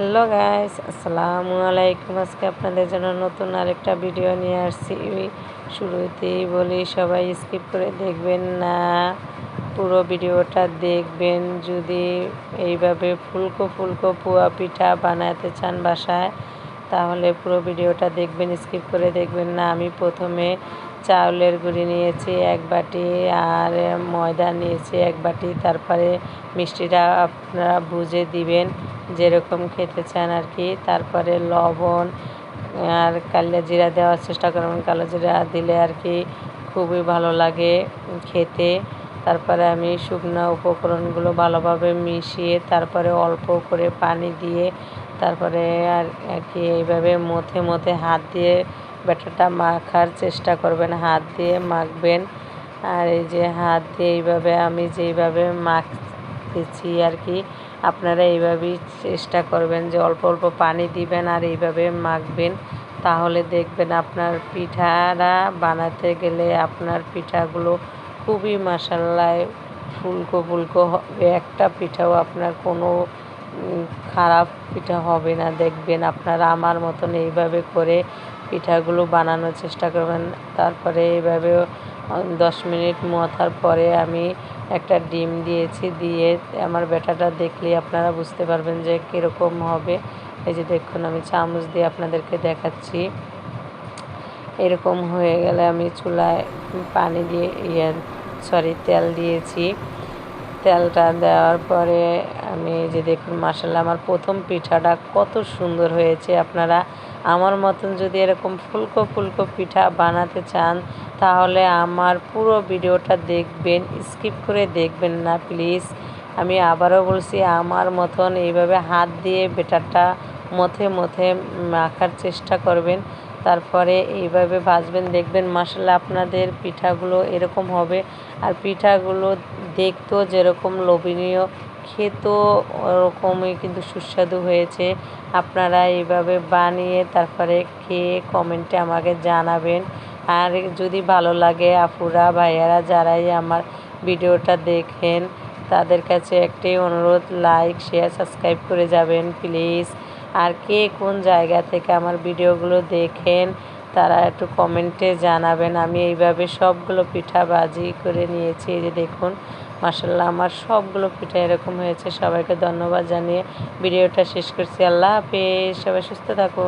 Hello guys, আসসালামু আলাইকুম। আজকে আপনাদের জন্য নতুন আরেকটা ভিডিও নিয়ে আসছি। শুরুতেই বলি, সবাই স্কিপ করে দেখবেন না, পুরো ভিডিওটা দেখবেন। যদি এইভাবে ফুলকো ফুলকো পুয়া পিঠা বানাতে চান বাসায় তাহলে পুরো ভিডিওটা দেখবেন স্কিপ করে দেখবেন। না, আমি প্রথমে চাউলের গুঁড়ি নিয়েছি এক বাটি আর ময়দা নিয়েছি এক বাটি। তারপরে মিষ্টিটা আপনারা বুঝে দিবেন যেরকম খেতে চান আর কি। তারপরে লবণ আর কালো জিরা দেওয়ার চেষ্টা করবেন। কালো জিরা দিলে আর কি খুবই ভালো লাগে খেতে। তারপরে আমি শুকনো উপকরণগুলো ভালোভাবে মিশিয়ে তারপরে অল্প করে পানি দিয়ে তারপরে আর কি এইভাবে মথে মথে হাত দিয়ে ব্যাটারটা মাখার চেষ্টা করবেন, হাত দিয়ে মাখবেন। আর এই যে হাত দিয়ে এইভাবে আমি যেইভাবে মাখতেছি আর কি, আপনারা এইভাবেই চেষ্টা করবেন যে অল্প অল্প পানি দিবেন আর এইভাবে মাখবেন। তাহলে দেখবেন আপনার পিঠারা বানাতে গেলে আপনার পিঠাগুলো খুবই মাসাল্লায় ফুলকো ফুলকো হবে একটা পিঠাও আপনার কোনো খারাপ পিঠা হবে না, দেখবেন আপনারা আমার মতন এইভাবে করে পিঠাগুলো বানানোর চেষ্টা করবেন। তারপরে এইভাবে দশ মিনিট মথার পরে আমি একটা ডিম দিয়েছি, দিয়ে আমার ব্যাটাটা দেখলেই আপনারা বুঝতে পারবেন যে কীরকম হবে। এই যে দেখুন, আমি চামচ দিয়ে আপনাদেরকে দেখাচ্ছি। এরকম হয়ে গেলে আমি চুলায় পানি দিয়ে ইয়ে সরি তেল দিয়েছি। তেলটা দেওয়ার পরে আমি যে দেখুন মাসাল্লাহ আমার প্রথম পিঠাটা কত সুন্দর হয়েছে। আপনারা আমার মতন যদি এরকম ফুলকো ফুলকো পিঠা বানাতে চান, তাহলে আমার পুরো ভিডিওটা দেখবেন, স্কিপ করে দেখবেন না, প্লিজ। আমি আবারও বলছি, আমার মতন এইভাবে হাত দিয়ে বেটারটা মথে মথে মাখার চেষ্টা করবেন। তারপরে এইভাবে ভাজবেন, দেখবেন মশলা আপনাদের পিঠাগুলো এরকম হবে। আর পিঠাগুলো দেখতেও যেরকম লোভনীয়, খেতেও ওরকমই কিন্তু সুস্বাদু হয়েছে। আপনারা এইভাবে বানিয়ে তারপরে খেয়ে কমেন্টে আমাকে জানাবেন। আর যদি ভালো লাগে আপুরা, ভাইয়ারা যারাই আমার ভিডিওটা দেখেন, তাদের কাছে একটাই অনুরোধ, লাইক, শেয়ার, সাবস্ক্রাইব করে যাবেন, প্লিজ। আর কে কোন জায়গা থেকে আমার ভিডিওগুলো দেখেন, তারা একটু কমেন্টে জানাবেন। আমি এইভাবে সবগুলো পিঠা বাজি করে নিয়েছি। এই যে দেখুন মাসাল্লাহ আমার সবগুলো পিঠা এরকম হয়েছে। সবাইকে ধন্যবাদ জানিয়ে ভিডিওটা শেষ করছি। আল্লাহ হাফেজ। সবাই সুস্থ থাকুন।